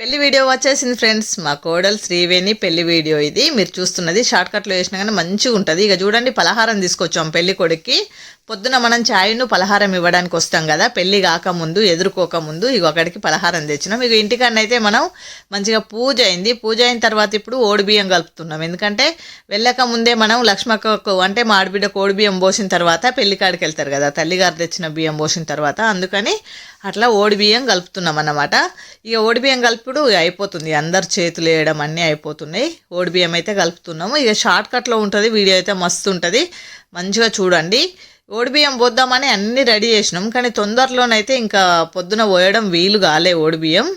పెళ్ళి వీడియో వచ్చేసింది ఫ్రెండ్స్ మా కోడలు శ్రీవేణి పెళ్ళి వీడియో ఇది. మీరు చూస్తున్నది షార్ట్ కట్లో వేసినా కానీ మంచిగా ఉంటుంది. ఇక చూడండి పలహారం తీసుకొచ్చాం పెళ్ళి కొడుక్కి. పొద్దున మనం ఛాయ్ను పలహారం ఇవ్వడానికి వస్తాం కదా. పెళ్ళి కాకముందు ఎదుర్కోకముందు ఇక అక్కడికి పలహారం తెచ్చినాం. ఇక ఇంటికన్నైతే మనం మంచిగా పూజ అయింది. పూజ అయిన తర్వాత ఇప్పుడు ఓడిబియ్యం కలుపుతున్నాం. ఎందుకంటే వెళ్ళక ముందే మనం లక్ష్మక్కకు అంటే మా ఆడబిడ్డకు ఓడిబియ్యం పోసిన తర్వాత పెళ్ళి కాడికి వెళ్తారు కదా. తల్లిగారు తెచ్చిన బియ్యం పోసిన తర్వాత. అందుకని అట్లా ఓడిబియ్యం కలుపుతున్నాం అన్నమాట. ఇక ఓడిబియ్యం కలుపుడు అయిపోతుంది. అందరు చేతులు వేయడం అన్నీ అయిపోతున్నాయి. ఓడిబియ్యం అయితే కలుపుతున్నాము. ఇక షార్ట్ కట్లో ఉంటుంది. వీడియో అయితే మస్తు ఉంటుంది. మంచిగా చూడండి. ఓడిబియ్యం పోద్దామని అన్నీ రెడీ చేసినాం. కానీ తొందరలోనైతే ఇంకా పొద్దున పోయడం వీలు కాలే ఓడిబియ్యం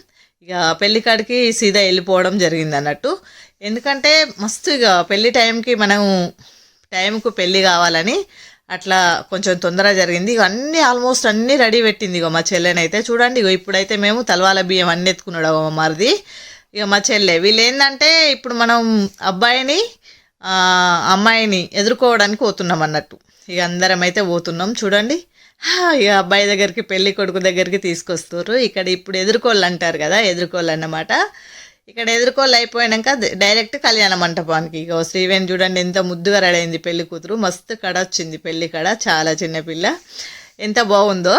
ఇక పెళ్ళికాడికి సీదా వెళ్ళిపోవడం జరిగింది అన్నట్టు. ఎందుకంటే మస్తు ఇక పెళ్ళి టైంకి మనం టైంకు పెళ్ళి కావాలని అట్లా కొంచెం తొందరగా జరిగింది. ఇక అన్నీ ఆల్మోస్ట్ అన్నీ రెడీ పెట్టింది ఇక మా చెల్లెనైతే. చూడండి ఇగో ఇప్పుడైతే మేము తలవాల బియ్యం అన్నీ ఎత్తుకున్నాడు మా మరిది. ఇక మా చెల్లె. వీళ్ళు ఏంటంటే ఇప్పుడు మనం అబ్బాయిని అమ్మాయిని ఎదుర్కోవడానికి పోతున్నాం అన్నట్టు. ఇక అందరం అయితే పోతున్నాం. చూడండి. ఇక అబ్బాయి దగ్గరికి పెళ్ళి కొడుకు దగ్గరికి తీసుకొస్తారు ఇక్కడ ఇప్పుడు ఎదుర్కోళ్ళు అంటారు కదా ఎదుర్కోళ్ళు అన్నమాట. ఇక్కడ ఎదుర్కోలు అయిపోయాక డైరెక్ట్ కళ్యాణ మంటపానికి. ఇక శ్రీవేణి చూడండి ఎంత ముద్దుగా రెడీ అయింది పెళ్ళి కూతురు. మస్తు కడ వచ్చింది పెళ్ళి కడ చాలా చిన్న పిల్ల. ఎంత బాగుందో.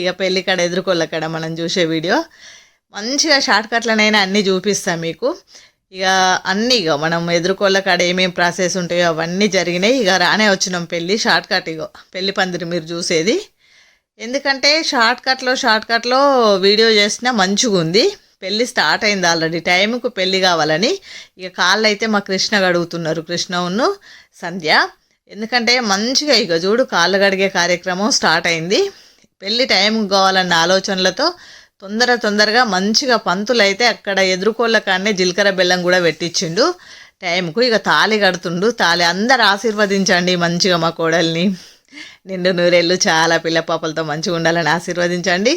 ఇక పెళ్ళి కడ ఎదుర్కోళ్ళ కడ మనం చూసే వీడియో మంచిగా షార్ట్ కట్లనైనా అన్నీ చూపిస్తాం మీకు. ఇక అన్నీ ఇక మనం ఎదుర్కోళ్ళ కాడ ఏమేమి ప్రాసెస్ ఉంటాయో అవన్నీ జరిగినాయి. ఇక రానే వచ్చినాం పెళ్ళి షార్ట్ కట్ ఇగో. పెళ్ళి పందిరి మీరు చూసేది. ఎందుకంటే షార్ట్ కట్లో షార్ట్ కట్లో వీడియో చేసినా మంచిగా ఉంది పెళ్ళి స్టార్ట్ అయింది ఆల్రెడీ. టైంకు పెళ్ళి కావాలని ఇక కాళ్ళు అయితే మా కృష్ణ గడుగుతున్నారు. కృష్ణవును సంధ్య. ఎందుకంటే మంచిగా ఇక చూడు కాళ్ళు గడిగే కార్యక్రమం స్టార్ట్ అయింది. పెళ్ళి టైంకి కావాలన్న ఆలోచనలతో తొందర తొందరగా మంచిగా పంతులు అయితే అక్కడ ఎదుర్కోళ్ళ కాడనే జీలకర్ర బెల్లం కూడా పెట్టించిండు. టైంకు ఇక తాళి కడుతుండు. తాళి అందరు ఆశీర్వదించండి మంచిగా మా కోడల్ని. నిండు నూరేళ్ళు చాలా పిల్ల పాపలతో మంచిగా ఉండాలని ఆశీర్వదించండి.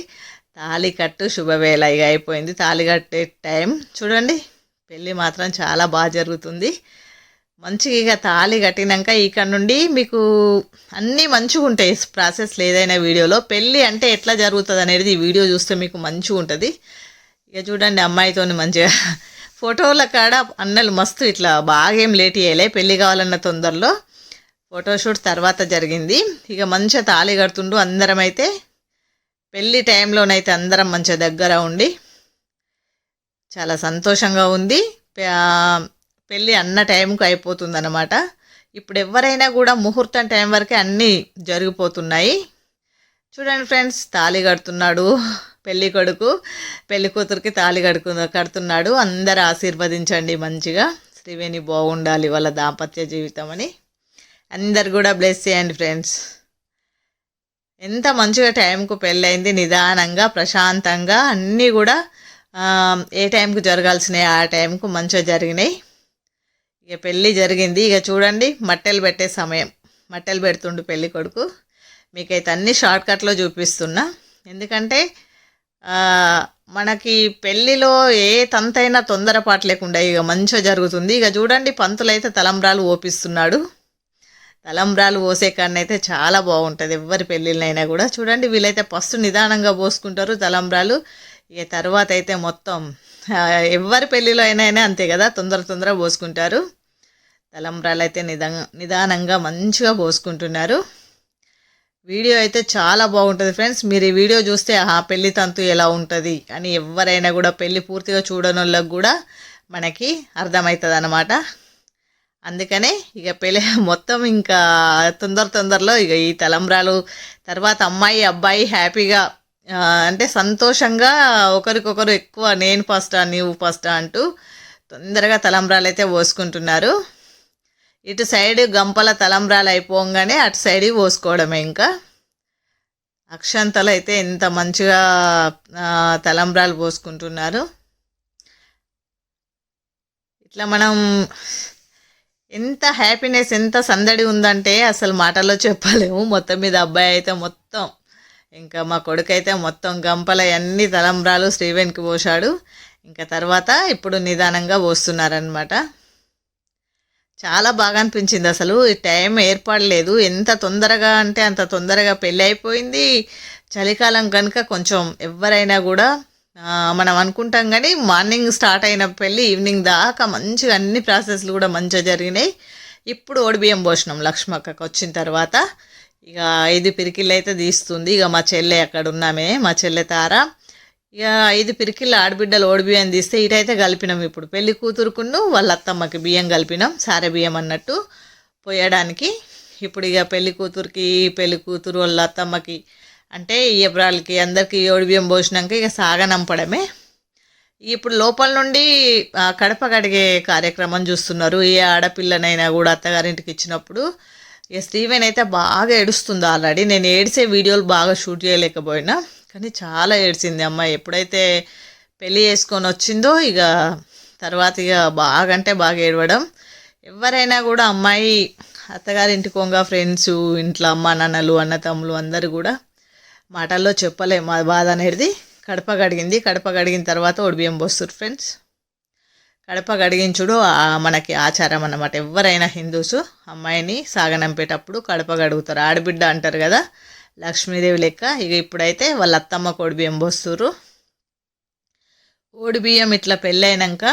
తాళి కట్టు శుభవేళ ఇక అయిపోయింది. తాళి కట్టే టైం. చూడండి పెళ్ళి మాత్రం చాలా బాగా జరుగుతుంది. మంచిగా ఇక తాళి కట్టినాక ఇక్కడ నుండి మీకు అన్నీ మంచిగా ఉంటాయి. ప్రాసెస్ ఏదైనా వీడియోలో. పెళ్ళి అంటే ఎట్లా జరుగుతుంది అనేది ఈ వీడియో చూస్తే మీకు మంచిగా ఉంటుంది. ఇక చూడండి అమ్మాయితో మంచిగా ఫోటోల కాడ అన్నలు మస్తు ఇట్లా బాగా ఏం లేట్ చేయలే. పెళ్ళి కావాలన్న తొందరలో ఫోటోషూట్ తర్వాత జరిగింది. ఇక మంచిగా తాళి కడుతుండు. అందరం అయితే పెళ్ళి టైంలోనైతే అందరం మంచిగా దగ్గర ఉండి చాలా సంతోషంగా ఉంది. పెళ్ళి అన్న టైంకు అయిపోతుందన్నమాట. ఇప్పుడు ఎవరైనా కూడా ముహూర్తం టైం వరకే అన్నీ జరిగిపోతున్నాయి. చూడండి ఫ్రెండ్స్ తాళి కడుతున్నాడు పెళ్ళి కొడుకు. పెళ్ళి కూతురికి తాళి కడుకు కడుతున్నాడు. అందరు ఆశీర్వదించండి మంచిగా. శ్రీవేణి బాగుండాలి వాళ్ళ దాంపత్య జీవితం అని. అందరు కూడా బ్లెస్ చేయండి ఫ్రెండ్స్. ఎంత మంచిగా టైంకు పెళ్ళైంది నిదానంగా ప్రశాంతంగా అన్నీ కూడా ఏ టైంకు జరగాల్సినవి ఆ టైంకు మంచిగా జరిగినాయి. ఇక పెళ్ళి జరిగింది. ఇక చూడండి మట్టెలు పెట్టే సమయం. మట్టెలు పెడుతుండు పెళ్ళి కొడుకు. మీకైతే అన్ని షార్ట్కట్లో చూపిస్తున్నా. ఎందుకంటే మనకి పెళ్ళిలో ఏ తంతైనా తొందరపాటు లేకుండా ఇక మంచిగా జరుగుతుంది. ఇక చూడండి పంతులైతే తలంబ్రాలు ఓపిస్తున్నాడు తలంబ్రాలు పోసే కాడనైతే చాలా బాగుంటుంది. ఎవరి పెళ్ళిళ్ళైనా కూడా. చూడండి వీళ్ళైతే ఫస్ట్ నిదానంగా పోసుకుంటారు తలంబ్రాలు. ఇక తర్వాత అయితే మొత్తం ఎవరి పెళ్ళిలో అయినా అయినా అంతే కదా తొందర తొందర పోసుకుంటారు. తలంబ్రాలు అయితే నిదా నిదానంగా మంచిగా పోసుకుంటున్నారు. వీడియో అయితే చాలా బాగుంటుంది ఫ్రెండ్స్. మీరు ఈ వీడియో చూస్తే ఆ పెళ్ళి తంతు ఎలా ఉంటుంది అని ఎవరైనా కూడా పెళ్ళి పూర్తిగా చూడని వాళ్ళకి కూడా మనకి అర్థమవుతుంది అన్నమాట అందుకనే ఇక పెళ్ళి మొత్తం ఇంకా తొందర తొందరలో ఇక ఈ తలంబ్రాలు తర్వాత అమ్మాయి అబ్బాయి హ్యాపీగా అంటే సంతోషంగా ఒకరికొకరు ఎక్కువ నేను ఫస్టా నీవు ఫస్టా అంటూ తొందరగా తలంబ్రాలు అయితే పోసుకుంటున్నారు. ఇటు సైడ్ గంపల తలంబ్రాలు అయిపోగానే అటు సైడ్ పోసుకోవడమే ఇంకా. అక్షంతలు అయితే ఎంత మంచిగా తలంబ్రాలు పోసుకుంటున్నారు. ఇట్లా మనం ఎంత హ్యాపీనెస్ ఎంత సందడి ఉందంటే అసలు మాటల్లో చెప్పలేము. మొత్తం మీద అబ్బాయి అయితే మొత్తం ఇంకా మా కొడుకు అయితే మొత్తం గంపల అన్ని తలంబ్రాలు శ్రీవేణికి పోశాడు. ఇంకా తర్వాత ఇప్పుడు నిదానంగా పోస్తున్నారనమాట చాలా బాగా అనిపించింది అసలు. ఈ టైం ఏర్పడలేదు. ఎంత తొందరగా అంటే అంత తొందరగా పెళ్ళి అయిపోయింది. చలికాలం కనుక కొంచెం ఎవరైనా కూడా మనం అనుకుంటాం కానీ మార్నింగ్ స్టార్ట్ అయిన పెళ్ళి ఈవినింగ్ దాకా మంచిగా అన్ని ప్రాసెస్లు కూడా మంచిగా జరిగినాయి. ఇప్పుడు ఓడిబియ్యం పోసినాం లక్ష్మక్కకి వచ్చిన తర్వాత ఇక ఐదు పిరికిళ్ళు అయితే తీస్తుంది. ఇక మా చెల్లె అక్కడ ఉన్నామే మా చెల్లె తార. ఇక ఐదు పిరికిళ్ళు ఆడబిడ్డలు ఓడిబియ్యం తీస్తే ఇటైతే కలిపినాం ఇప్పుడు. పెళ్ళి కూతురుకును వాళ్ళ అత్తమ్మకి బియ్యం కలిపినాం సారే బియ్యం అన్నట్టు పోయడానికి. ఇప్పుడు ఇక పెళ్ళి కూతురికి పెళ్ళి కూతురు వాళ్ళ అత్తమ్మకి అంటే ఇయ్యపురాలకి అందరికీ ఓడిబియ్యం పోసినాక ఇక సాగనంపడమే ఇప్పుడు లోపల నుండి కడప కడిగే కార్యక్రమం చూస్తున్నారు. ఏ ఆడపిల్లనైనా కూడా అత్తగారింటికి ఇచ్చినప్పుడు ఇక స్టీవెన్ అయితే బాగా ఏడుస్తుంది ఆల్రెడీ. నేను ఏడిసే వీడియోలు బాగా షూట్ చేయలేకపోయినా కానీ చాలా ఏడ్చింది అమ్మాయి ఎప్పుడైతే పెళ్ళి చేసుకొని వచ్చిందో ఇక తర్వాత ఇక బాగా అంటే బాగా ఏడవడం. ఎవరైనా కూడా అమ్మాయి అత్తగారింటి కొంగ ఫ్రెండ్స్ ఇంట్లో అమ్మ నాన్నలు అన్న తమ్ములు అందరూ కూడా మాటల్లో చెప్పలేం. మా బాధ అనేది కడప కడిగింది. కడప కడిగిన తర్వాత ఒడిబియ్యం పోస్తారు ఫ్రెండ్స్ కడప గడిగించుడు మనకి ఆచారం అన్నమాట. ఎవరైనా హిందూస్ అమ్మాయిని సాగనంపేటప్పుడు కడప గడుగుతారు ఆడబిడ్డ అంటారు కదా లక్ష్మీదేవి లెక్క. ఇక ఇప్పుడైతే వాళ్ళ అత్తమ్మ బియ్యం పోస్తురు బియ్యం ఇట్లా పెళ్ళైనాక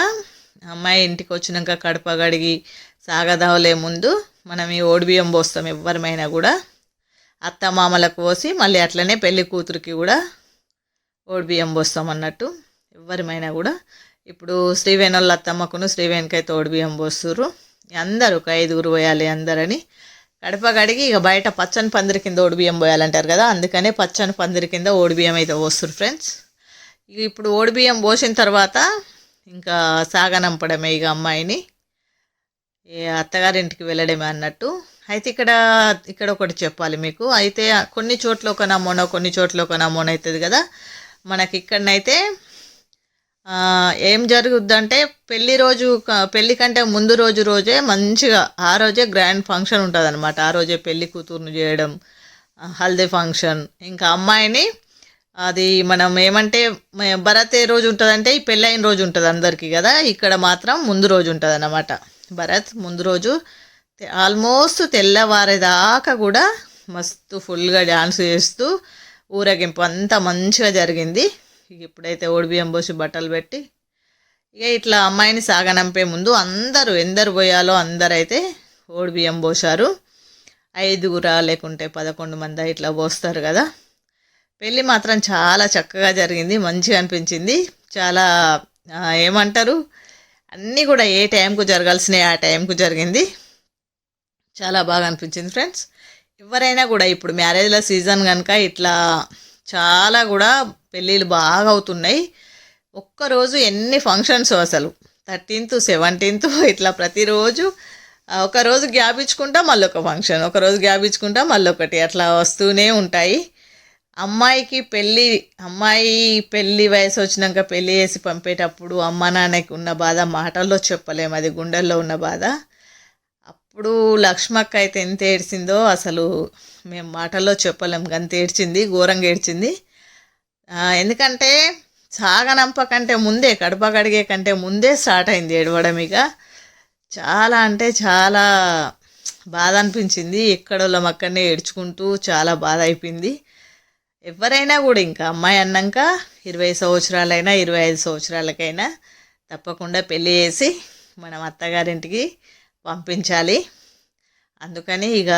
అమ్మాయి ఇంటికి వచ్చినాక కడప కడిగి సాగదావలే ముందు మనం ఈ బియ్యం పోస్తాం ఎవరిమైనా కూడా. అత్త మామలకు పోసి మళ్ళీ అట్లనే పెళ్ళి కూతురికి కూడా బియ్యం పోస్తాం అన్నట్టు. ఎవరిమైనా కూడా. ఇప్పుడు శ్రీవేణి వాళ్ళ అత్తమ్మకును శ్రీవేణికైతే బియ్యం పోస్తుర్రు. అందరూ ఒక ఐదుగురు పోయాలి అందరని. కడప కడిగి ఇక బయట పచ్చని పందిరి కింద బియ్యం పోయాలంటారు కదా అందుకనే పచ్చని పందిరి కింద బియ్యం అయితే పోస్తారు ఫ్రెండ్స్. ఇక ఇప్పుడు బియ్యం పోసిన తర్వాత ఇంకా సాగనంపడమే ఇక అమ్మాయిని. ఏ అత్తగారింటికి వెళ్ళడమే అన్నట్టు. అయితే ఇక్కడ ఇక్కడ ఒకటి చెప్పాలి మీకు. అయితే కొన్ని చోట్ల ఒక నమూనా కొన్ని చోట్ల ఒక నమూనా అవుతుంది కదా. మనకి ఇక్కడనైతే ఏం జరుగుద్దంటే పెళ్ళి రోజు క- పెళ్ళి కంటే ముందు రోజు రోజే మంచిగా ఆ రోజే గ్రాండ్ ఫంక్షన్ ఉంటుంది అనమాట ఆ రోజే పెళ్ళి కూతురుని చేయడం హల్దీ ఫంక్షన్. ఇంకా అమ్మాయిని అది మనం ఏమంటే భరత్ ఏ రోజు ఉంటుందంటే ఈ పెళ్ళైన రోజు ఉంటుంది అందరికీ కదా. ఇక్కడ మాత్రం ముందు రోజు ఉంటుంది అన్నమాట భరత్ ముందు రోజు ఆల్మోస్ట్ తెల్లవారేదాకా కూడా మస్తు ఫుల్గా డ్యాన్స్ చేస్తూ ఊరేగింపు అంతా మంచిగా జరిగింది. ఇప్పుడైతే ఓడిబియ్యం పోసి బట్టలు పెట్టి ఇక ఇట్లా అమ్మాయిని సాగనంపే ముందు అందరూ ఎందరు పోయాలో అందరైతే ఓడిబియ్యం పోశారు. ఐదుగురా లేకుంటే పదకొండు మంది ఇట్లా పోస్తారు కదా. పెళ్ళి మాత్రం చాలా చక్కగా జరిగింది మంచిగా అనిపించింది. చాలా ఏమంటారు? అన్నీ కూడా ఏ టైంకు జరగాల్సినవి ఆ టైంకు జరిగింది. చాలా బాగా అనిపించింది ఫ్రెండ్స్. ఎవరైనా కూడా ఇప్పుడు మ్యారేజ్ల సీజన్ కనుక ఇట్లా చాలా కూడా పెళ్ళిళ్ళు బాగా అవుతున్నాయి. ఒక్కరోజు ఎన్ని ఫంక్షన్స్ అసలు? థర్టీన్త్ సెవెంటీన్త్ ఇట్లా ప్రతిరోజు ఒక రోజు గ్యాప్ ఇచ్చుకుంటా మళ్ళీ ఒక ఫంక్షన్ ఒక రోజు గ్యాప్ ఇచ్చుకుంటా మళ్ళీ ఒకటి అట్లా వస్తూనే ఉంటాయి. అమ్మాయికి పెళ్ళి అమ్మాయి పెళ్ళి వయసు వచ్చినాక పెళ్ళి చేసి పంపేటప్పుడు అమ్మ నాన్నకి ఉన్న బాధ మాటల్లో చెప్పలేము. అది గుండెల్లో ఉన్న బాధ. ఇప్పుడు లక్ష్మక్క అయితే ఎంత ఏడ్చిందో అసలు మేము మాటల్లో చెప్పలేం గంత ఏడ్చింది ఘోరంగా ఏడ్చింది. ఎందుకంటే సాగనంప కంటే ముందే కడప కడిగే కంటే ముందే స్టార్ట్ అయింది ఏడవడం ఇక. చాలా అంటే చాలా బాధ అనిపించింది. ఎక్కడోళ్ళం అక్కడనే ఏడ్చుకుంటూ చాలా బాధ అయిపోయింది. ఎవరైనా కూడా ఇంకా అమ్మాయి అన్నాక ఇరవై సంవత్సరాలైనా ఇరవై ఐదు సంవత్సరాలకైనా తప్పకుండా పెళ్ళి చేసి మనం అత్తగారింటికి పంపించాలి. అందుకని ఇక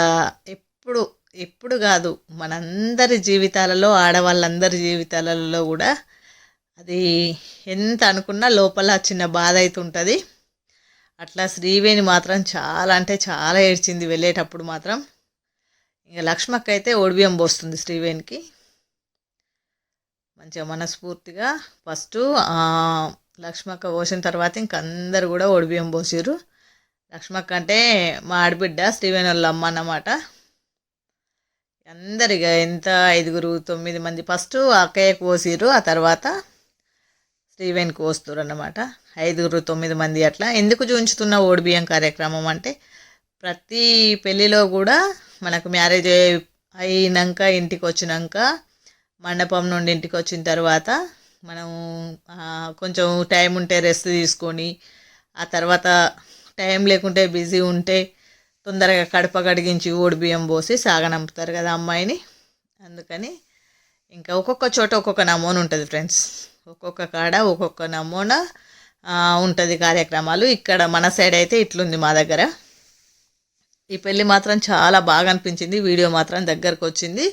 ఎప్పుడు ఎప్పుడు కాదు మనందరి జీవితాలలో ఆడవాళ్ళందరి జీవితాలలో కూడా అది ఎంత అనుకున్నా లోపల చిన్న బాధ అవుతుంటుంది ఉంటుంది. అట్లా శ్రీవేణి మాత్రం చాలా అంటే చాలా ఏడ్చింది వెళ్ళేటప్పుడు మాత్రం. ఇంకా లక్ష్మక్క అయితే ఒడిబియం పోస్తుంది శ్రీవేణికి. మంచిగా మనస్ఫూర్తిగా ఫస్ట్ లక్ష్మక్క పోసిన తర్వాత ఇంక అందరు కూడా ఒడిబియం పోసారు లక్ష్మక్క అంటే మా ఆడబిడ్డ శ్రీవేణి వాళ్ళ అమ్మ అన్నమాట. అందరిగా ఎంత ఐదుగురు తొమ్మిది మంది ఫస్ట్ అక్కయ్యకు కోసిరు ఆ తర్వాత శ్రీవేణికి కోస్తారు అన్నమాట. ఐదుగురు తొమ్మిది మంది అట్లా. ఎందుకు చూపించుతున్న ఓడిబియ్యం కార్యక్రమం అంటే ప్రతి పెళ్ళిలో కూడా మనకు మ్యారేజ్ అయినాక ఇంటికి వచ్చినాక మండపం నుండి ఇంటికి వచ్చిన తర్వాత మనం కొంచెం టైం ఉంటే రెస్ట్ తీసుకొని ఆ తర్వాత టైం లేకుంటే బిజీ ఉంటే తొందరగా కడప కడిగించి బియ్యం పోసి సాగనంపుతారు కదా అమ్మాయిని. అందుకని ఇంకా ఒక్కొక్క చోట ఒక్కొక్క నమూనా ఉంటుంది ఫ్రెండ్స్. ఒక్కొక్క కాడ ఒక్కొక్క నమూనా ఉంటుంది కార్యక్రమాలు. ఇక్కడ మన సైడ్ అయితే ఇట్లుంది మా దగ్గర. ఈ పెళ్ళి మాత్రం చాలా బాగా అనిపించింది. వీడియో మాత్రం దగ్గరకు వచ్చింది.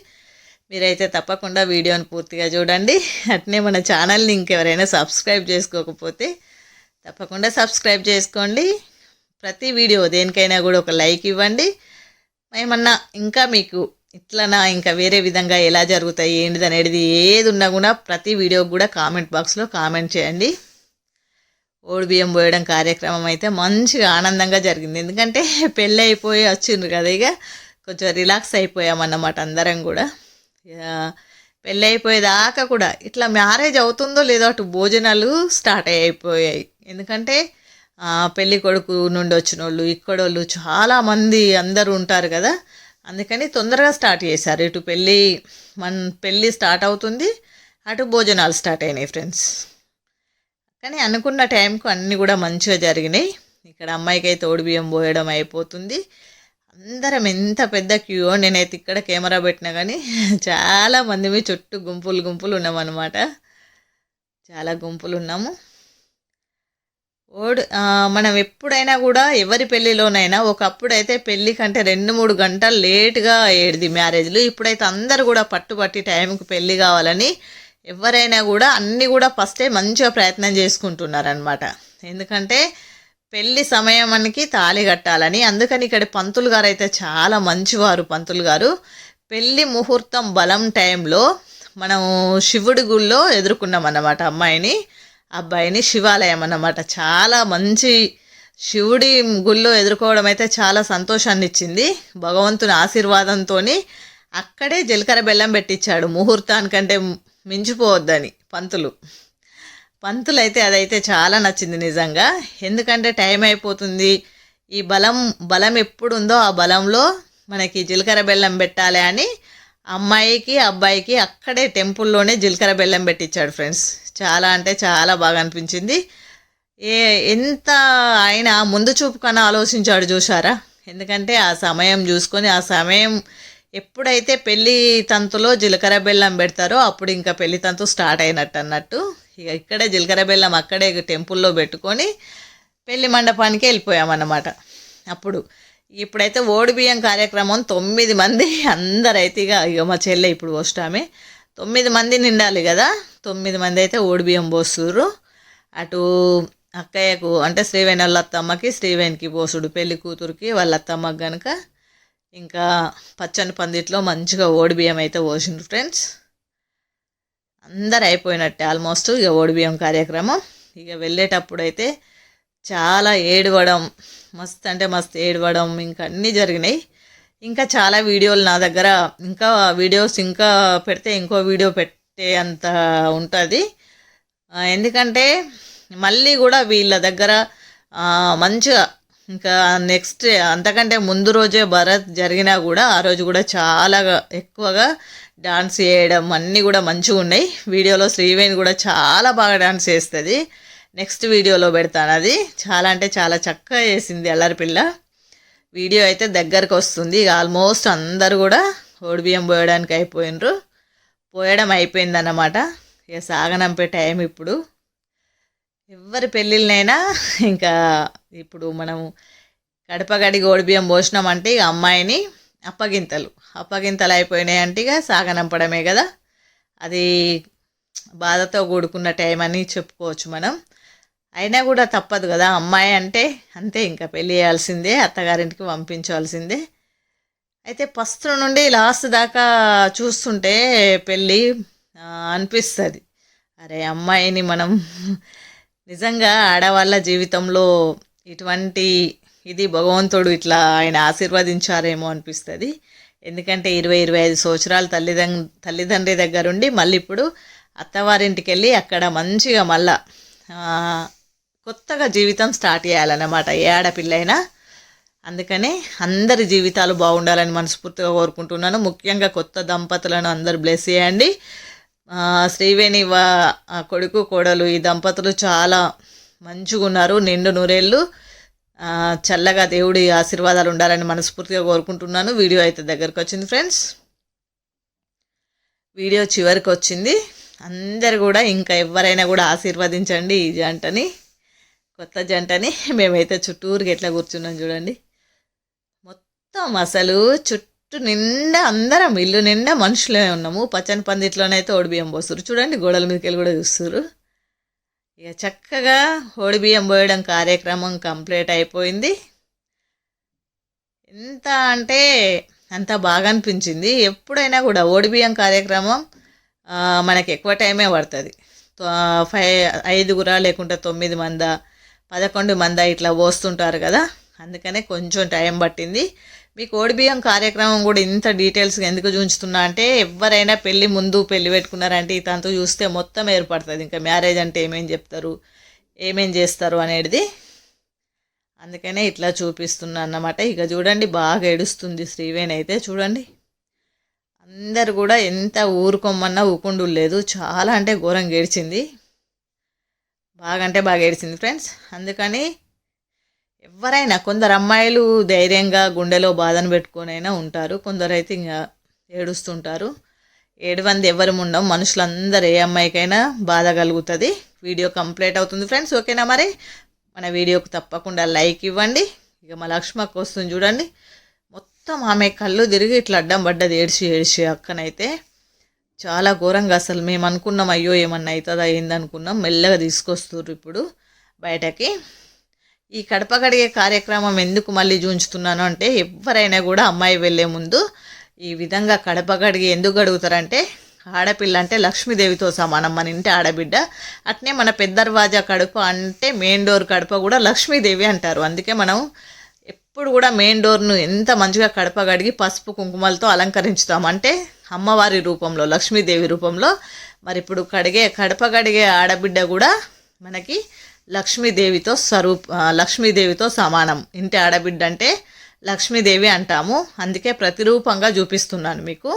మీరైతే తప్పకుండా వీడియోని పూర్తిగా చూడండి. అట్నే మన ఛానల్ని ఇంకెవరైనా సబ్స్క్రైబ్ చేసుకోకపోతే తప్పకుండా సబ్స్క్రైబ్ చేసుకోండి. ప్రతి వీడియో దేనికైనా కూడా ఒక లైక్ ఇవ్వండి. ఏమన్నా ఇంకా మీకు ఇట్లనా ఇంకా వేరే విధంగా ఎలా జరుగుతాయి ఏంటిది అనేది ఏది ఉన్నా కూడా ప్రతి వీడియో కూడా కామెంట్ బాక్స్లో కామెంట్ చేయండి. ఓడి బియ్యం పోయడం కార్యక్రమం అయితే మంచిగా ఆనందంగా జరిగింది. ఎందుకంటే పెళ్ళి అయిపోయి వచ్చిండ్రు కదా ఇక కొంచెం రిలాక్స్ అయిపోయామన్నమాట అందరం కూడా. ఇక పెళ్ళి అయిపోయేదాకా కూడా ఇట్లా మ్యారేజ్ అవుతుందో లేదో అటు భోజనాలు స్టార్ట్ అయిపోయాయి. ఎందుకంటే పెళ్ళి కొడుకు నుండి వచ్చిన వాళ్ళు ఇక్కడోళ్ళు చాలామంది అందరూ ఉంటారు కదా. అందుకని తొందరగా స్టార్ట్ చేశారు. ఇటు పెళ్ళి మన పెళ్ళి స్టార్ట్ అవుతుంది. అటు భోజనాలు స్టార్ట్ అయినాయి ఫ్రెండ్స్. కానీ అనుకున్న టైంకు అన్నీ కూడా మంచిగా జరిగినాయి. ఇక్కడ అమ్మాయికి అయితే బియ్యం పోయడం అయిపోతుంది. అందరం ఎంత పెద్ద క్యూ నేనైతే ఇక్కడ కెమెరా పెట్టినా కానీ చాలా మంది మీ చుట్టూ గుంపులు గుంపులు ఉన్నామన్నమాట. చాలా గుంపులు ఉన్నాము. ఓడ్ మనం ఎప్పుడైనా కూడా ఎవరి పెళ్ళిలోనైనా ఒకప్పుడైతే పెళ్ళి కంటే రెండు మూడు గంటలు లేట్గా ఏడిది మ్యారేజ్లు. ఇప్పుడైతే అందరు కూడా పట్టుబట్టి టైంకి పెళ్ళి కావాలని ఎవరైనా కూడా అన్నీ కూడా ఫస్టే మంచిగా ప్రయత్నం చేసుకుంటున్నారనమాట ఎందుకంటే పెళ్ళి సమయం మనకి తాళి కట్టాలని. అందుకని ఇక్కడ పంతులు గారు అయితే చాలా మంచివారు పంతులు గారు. పెళ్ళి ముహూర్తం బలం టైంలో మనం శివుడి గుళ్ళో ఎదుర్కొన్నాం అన్నమాట అమ్మాయిని. అబ్బాయిని శివాలయం అన్నమాట. చాలా మంచి శివుడి గుళ్ళో ఎదుర్కోవడం అయితే చాలా సంతోషాన్ని ఇచ్చింది. భగవంతుని ఆశీర్వాదంతో అక్కడే జీలకర్ర బెల్లం పెట్టించాడు ముహూర్తానికంటే మించిపోవద్దని పంతులు. పంతులు అయితే అదైతే చాలా నచ్చింది నిజంగా. ఎందుకంటే టైం అయిపోతుంది. ఈ బలం బలం ఎప్పుడు ఉందో ఆ బలంలో మనకి జీలకర్ర బెల్లం పెట్టాలి అని అమ్మాయికి అబ్బాయికి అక్కడే టెంపుల్లోనే జీలకర్ర బెల్లం పెట్టించాడు ఫ్రెండ్స్. చాలా అంటే చాలా బాగా అనిపించింది. ఏ ఎంత ఆయన ముందు చూపు కన్నా ఆలోచించాడు చూసారా ఎందుకంటే ఆ సమయం చూసుకొని ఆ సమయం ఎప్పుడైతే పెళ్ళి తంతులో జీలకర్ర బెల్లం పెడతారో అప్పుడు ఇంకా పెళ్ళి తంతు స్టార్ట్ అయినట్టు అన్నట్టు ఇక ఇక్కడే జీలకర్ర బెల్లం అక్కడే టెంపుల్లో పెట్టుకొని పెళ్ళి మండపానికి వెళ్ళిపోయామన్నమాట. అప్పుడు ఇప్పుడైతే ఓడి బియ్యం కార్యక్రమం తొమ్మిది మంది అందరైతే ఇక ఇక మా చెల్లె ఇప్పుడు వస్తామే. తొమ్మిది మంది నిండాలి కదా? తొమ్మిది మంది అయితే ఓడిబియ్యం పోస్తుర్రు అటు అక్కయ్యకు అంటే శ్రీవేణి వాళ్ళ అత్తమ్మకి శ్రీవేణికి పోసుడు. పెళ్ళి కూతురికి వాళ్ళ అత్తమ్మకి కనుక ఇంకా పచ్చని పందిట్లో మంచిగా ఓడిబియ్యం అయితే పోసిండ్రు ఫ్రెండ్స్. అందరు అయిపోయినట్టే ఆల్మోస్ట్ ఇక ఓడిబియ్యం కార్యక్రమం. ఇక వెళ్ళేటప్పుడు అయితే చాలా ఏడవడం మస్తు అంటే మస్తు ఏడవడం ఇంకా అన్నీ జరిగినాయి. ఇంకా చాలా వీడియోలు నా దగ్గర ఇంకా వీడియోస్ ఇంకా పెడితే ఇంకో వీడియో పెట్టే అంత ఉంటుంది. ఎందుకంటే మళ్ళీ కూడా వీళ్ళ దగ్గర మంచిగా ఇంకా నెక్స్ట్ అంతకంటే ముందు రోజే భరత్ జరిగినా కూడా ఆ రోజు కూడా చాలా ఎక్కువగా డాన్స్ చేయడం అన్నీ కూడా మంచిగా ఉన్నాయి. వీడియోలో శ్రీవేణి కూడా చాలా బాగా డాన్స్ చేస్తుంది. నెక్స్ట్ వీడియోలో పెడతాను అది. చాలా అంటే చాలా చక్కగా చేసింది అల్లరి పిల్ల. వీడియో అయితే దగ్గరకు వస్తుంది. ఇక ఆల్మోస్ట్ అందరు కూడా ఓడిబియ్యం పోయడానికి అయిపోయినరు. పోయడం అయిపోయిందన్నమాట. ఇక సాగనంపే టైం ఇప్పుడు. ఎవరి పెళ్ళిళ్ళనైనా ఇంకా ఇప్పుడు మనం కడప గడిగి ఓడిబియ్యం పోసినామంటే ఇక అమ్మాయిని అప్పగింతలు. అప్పగింతలు అయిపోయినాయి అంటే ఇక సాగనంపడమే కదా. అది బాధతో కూడుకున్న టైం అని చెప్పుకోవచ్చు మనం. అయినా కూడా తప్పదు కదా అమ్మాయి అంటే అంతే ఇంకా పెళ్ళి చేయాల్సిందే అత్తగారింటికి పంపించాల్సిందే. అయితే ఫస్ట్ నుండి లాస్ట్ దాకా చూస్తుంటే పెళ్ళి అనిపిస్తుంది. అరే అమ్మాయిని మనం నిజంగా ఆడవాళ్ళ జీవితంలో ఇటువంటి ఇది భగవంతుడు ఇట్లా ఆయన ఆశీర్వదించారేమో అనిపిస్తుంది. ఎందుకంటే ఇరవై ఇరవై ఐదు సంవత్సరాలు తల్లిదండ్రి తల్లిదండ్రి దగ్గరుండి మళ్ళీ ఇప్పుడు అత్తవారింటికి వెళ్ళి అక్కడ మంచిగా మళ్ళా కొత్తగా జీవితం స్టార్ట్ చేయాలన్నమాట. ఏ ఆడపిల్లైనా అందుకనే అందరి జీవితాలు బాగుండాలని మనస్ఫూర్తిగా కోరుకుంటున్నాను. ముఖ్యంగా కొత్త దంపతులను అందరు బ్లెస్ చేయండి. శ్రీవేణి వా కొడుకు కోడలు ఈ దంపతులు చాలా మంచిగా ఉన్నారు నిండు నూరేళ్ళు. చల్లగా దేవుడి ఆశీర్వాదాలు ఉండాలని మనస్ఫూర్తిగా కోరుకుంటున్నాను. వీడియో అయితే దగ్గరకు వచ్చింది ఫ్రెండ్స్. వీడియో చివరికి వచ్చింది అందరు కూడా ఇంకా ఎవరైనా కూడా ఆశీర్వదించండి ఈ జంటని. కొత్త జంటని మేమైతే చుట్టూరుకి ఎట్లా కూర్చున్నాం చూడండి. మొత్తం అసలు చుట్టూ నిండా అందరం ఇల్లు నిండా మనుషులే ఉన్నాము. పచ్చని పందిట్లోనైతే ఓడిబియ్యం పోస్తారు చూడండి గోడల మీదకి వెళ్ళి కూడా చూస్తారు ఇక చక్కగా ఓడిబియ్యం పోయడం కార్యక్రమం కంప్లీట్ అయిపోయింది. ఎంత అంటే అంత బాగా అనిపించింది. ఎప్పుడైనా కూడా ఓడిబియ్యం కార్యక్రమం మనకి ఎక్కువ టైమే పడుతుంది. ఫైవ్ ఐదుగురా లేకుంటే తొమ్మిది మందా పదకొండు మందా ఇట్లా పోస్తుంటారు కదా అందుకనే కొంచెం టైం పట్టింది. మీకు ఓడిబియ్యం కార్యక్రమం కూడా ఇంత డీటెయిల్స్గా ఎందుకు చూంచుతున్నా అంటే ఎవరైనా పెళ్ళి ముందు పెళ్ళి పెట్టుకున్నారంటే ఇతంతా చూస్తే మొత్తం ఏర్పడుతుంది. ఇంకా మ్యారేజ్ అంటే ఏమేం చెప్తారు ఏమేం చేస్తారు అనేది అందుకనే ఇట్లా చూపిస్తున్నా అన్నమాట. ఇక చూడండి బాగా ఏడుస్తుంది శ్రీవేణి అయితే చూడండి. అందరు కూడా ఎంత ఊరుకోమన్నా ఊకుండు లేదు. చాలా అంటే ఘోరంగా ఏడ్చింది. బాగా అంటే బాగా ఏడ్చింది ఫ్రెండ్స్. అందుకని ఎవరైనా కొందరు అమ్మాయిలు ధైర్యంగా గుండెలో బాధను పెట్టుకొనైనా ఉంటారు. కొందరైతే ఇంకా ఏడుస్తుంటారు. ఏడువంది ఎవరు ఉండం మనుషులందరూ ఏ అమ్మాయికైనా బాధ కలుగుతుంది. వీడియో కంప్లీట్ అవుతుంది ఫ్రెండ్స్. ఓకేనా మరి? మన వీడియోకి తప్పకుండా లైక్ ఇవ్వండి. ఇక మా లక్ష్మక్క వస్తుంది చూడండి. మొత్తం ఆమె కళ్ళు తిరిగి ఇట్లా అడ్డం పడ్డది ఏడ్చి ఏడ్చి అక్కనైతే. చాలా ఘోరంగా అసలు మేము అనుకున్నాం అయ్యో ఏమన్నా అవుతుందా ఏందనుకున్నాం మెల్లగా తీసుకొస్తున్నారు ఇప్పుడు బయటకి. ఈ కడప కడిగే కార్యక్రమం ఎందుకు మళ్ళీ చూంచుతున్నాను అంటే ఎవరైనా కూడా అమ్మాయి వెళ్ళే ముందు ఈ విధంగా కడప కడిగి ఎందుకు అడుగుతారంటే ఆడపిల్ల అంటే లక్ష్మీదేవితో సమానం మన ఇంటి ఆడబిడ్డ. అట్నే మన పెద్దర్వాజా కడప అంటే మెయిన్ డోర్ కడప కూడా లక్ష్మీదేవి అంటారు. అందుకే మనం ఎప్పుడు కూడా మెయిన్ డోర్ను ఎంత మంచిగా కడప కడిగి పసుపు కుంకుమలతో అలంకరించుతాం. అంటే అమ్మవారి రూపంలో లక్ష్మీదేవి రూపంలో. మరి ఇప్పుడు కడిగే కడప కడిగే ఆడబిడ్డ కూడా మనకి లక్ష్మీదేవితో స్వరూప లక్ష్మీదేవితో సమానం. ఇంటి ఆడబిడ్డ అంటే లక్ష్మీదేవి అంటాము. అందుకే ప్రతిరూపంగా చూపిస్తున్నాను మీకు.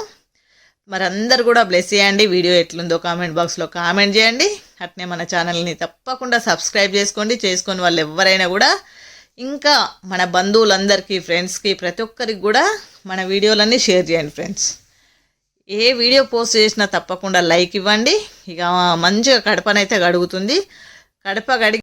మరి అందరు కూడా బ్లెస్ చేయండి. వీడియో ఎట్లుందో కామెంట్ బాక్స్లో కామెంట్ చేయండి. అట్నే మన ఛానల్ని తప్పకుండా సబ్స్క్రైబ్ చేసుకోండి. చేసుకొని వాళ్ళు ఎవరైనా కూడా ఇంకా మన బంధువులందరికీ ఫ్రెండ్స్కి ప్రతి ఒక్కరికి కూడా మన వీడియోలన్నీ షేర్ చేయండి ఫ్రెండ్స్ ఏ వీడియో పోస్ట్ చేసినా తప్పకుండా లైక్ ఇవ్వండి. ఇక మంచిగా కడపనైతే గడుగుతుంది. కడప గడి